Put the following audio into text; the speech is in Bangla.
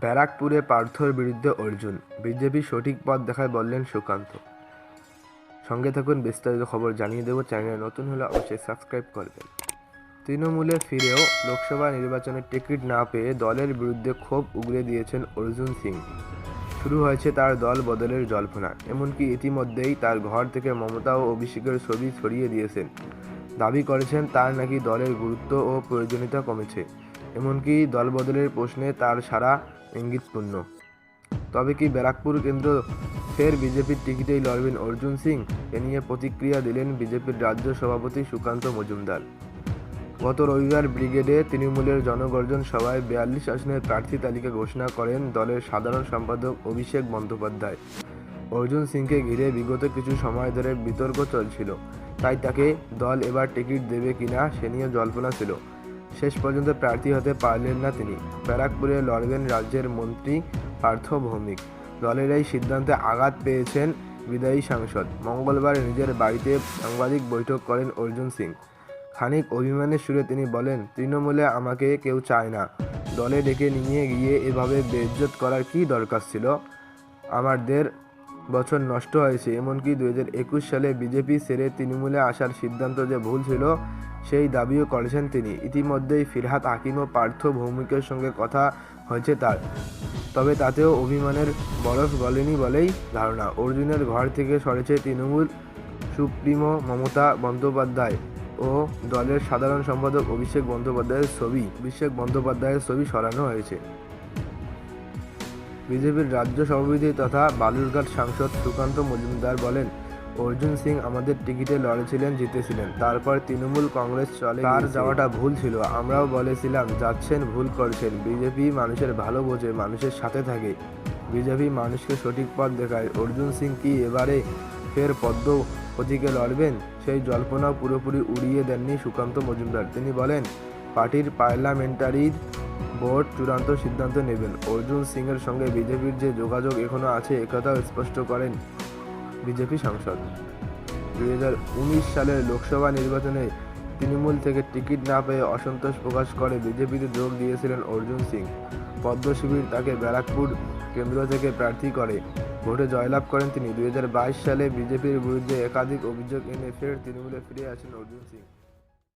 ব্যারাকপুরে পার্থর বিরুদ্ধে অর্জুন। বিজেপি সঠিক পথ দেখায় বললেন সুকান্ত। সঙ্গে থাকুন বিস্তারিত খবর জানিয়ে দেবো চ্যানেলে নতুন হলে অবশ্যই সাবস্ক্রাইব করবেন। তৃণমূলে ফিরেও লোকসভা নির্বাচনের টিকিট না পেয়ে দলের বিরুদ্ধে ক্ষোভ উগরে দিয়েছেন অর্জুন সিং। শুরু হয়েছে তার দল বদলের জল্পনা। এমনকি ইতিমধ্যেই তার ঘর থেকে মমতা ও অভিষেকের ছবি ছড়িয়ে দিয়েছেন। দাবি করেছেন তার নাকি দলের গুরুত্ব ও প্রয়োজনীয়তা কমেছে। এমনকি দলবদলের প্রশ্নে তার সারা ইঙ্গিতপূর্ণ। তবে কি ব্যারাকপুর কেন্দ্র ফের বিজেপির টিকিটেই লড়বেন অর্জুন সিং? এ নিয়ে প্রতিক্রিয়া দিলেন বিজেপির রাজ্য সভাপতি সুকান্ত মজুমদার। গত রবিবার ব্রিগেডে তৃণমূলের জনগর্জন সভায় বিয়াল্লিশ আসনের প্রার্থী তালিকা ঘোষণা করেন দলের সাধারণ সম্পাদক অভিষেক বন্দ্যোপাধ্যায়। অর্জুন সিংকে ঘিরে বিগত কিছু সময় ধরে বিতর্ক চলছিল। তাই তাকে দল এবার টিকিট দেবে কিনা সে নিয়ে জল্পনা ছিল। শেষ পর্যন্ত প্রার্থী হতে পারলেন না তিনি। ব্যারাকপুরে লড়বেন রাজ্যের মন্ত্রী পার্থ ভৌমিক। দলের এই সিদ্ধান্তে আঘাত পেয়েছেন বিদায়ী সাংসদ। মঙ্গলবার নিজের বাড়িতে সাংবাদিক বৈঠক করেন অর্জুন সিং। খানিক অভিমানের সুরে তিনি বলেন, তৃণমূলে আমাকে কেউ চায় না। দলে ডেকে নিয়ে গিয়ে এভাবে বেইজ্জত করার কী দরকার ছিল? আমার দেড় বছর নষ্ট হয়েছে। এমনকি দু হাজার একুশ সালে বিজেপি সেরে তৃণমূলে আসার সিদ্ধান্ত যে ভুল ছিল, সেই দাবিও করেছেন তিনি। ইতিমধ্যেই ফিরহাত হাকিম ও পার্থ ভৌমিকের সঙ্গে কথা হয়েছে তার। তবে তাতেও অভিমানের বরফ গলেনি বলেই ধারণা। অর্জুনের ঘর থেকে সরেছে তৃণমূল সুপ্রিমো মমতা বন্দ্যোপাধ্যায় ও দলের সাধারণ সম্পাদক অভিষেক বন্দ্যোপাধ্যায়ের ছবি। অভিষেক বন্দ্যোপাধ্যায়ের ছবি সরানো হয়েছে। বিজেপির রাজ্য সভাপতি তথা বালুরঘাট সাংসদ সুকান্ত মজুমদার বলেন, অর্জুন সিং আমাদের টিকিটে লড়েছিলেন, জিতেছিলেন। তারপর তৃণমূল কংগ্রেস চলে তার যাওয়াটা ভুল ছিল। আমরাও বলেছিলাম, যাচ্ছেন, ভুল করছেন। বিজেপি মানুষের ভালো বোঝে, মানুষের সাথে থাকে। বিজেপি মানুষকে সঠিক পথ দেখায়। অর্জুন সিং কি এবারে ফের পদ্ম প্রতীকে লড়বেন? সেই জল্পনা পুরোপুরি উড়িয়ে দেননি সুকান্ত মজুমদার। তিনি বলেন, পার্টির পার্লামেন্টারি বোর্ড চূড়ান্ত সিদ্ধান্ত নেবেন। অর্জুন সিংয়ের সঙ্গে বিজেপির যে যোগাযোগ এখনও আছে একথাও স্পষ্ট করেন বিজেপি সাংসদ। দুই হাজার উনিশ সালের লোকসভা নির্বাচনে তৃণমূল থেকে টিকিট না পেয়ে অসন্তোষ প্রকাশ করে বিজেপিতে যোগ দিয়েছিলেন অর্জুন সিং। পদ্ম শিবির তাকে ব্যারাকপুর কেন্দ্র থেকে প্রার্থী করে। ভোটে জয়লাভ করেন তিনি। দুই হাজার বাইশ সালে বিজেপির বিরুদ্ধে একাধিক অভিযোগ এনে ফের তৃণমূলে ফিরে আসেন অর্জুন সিং।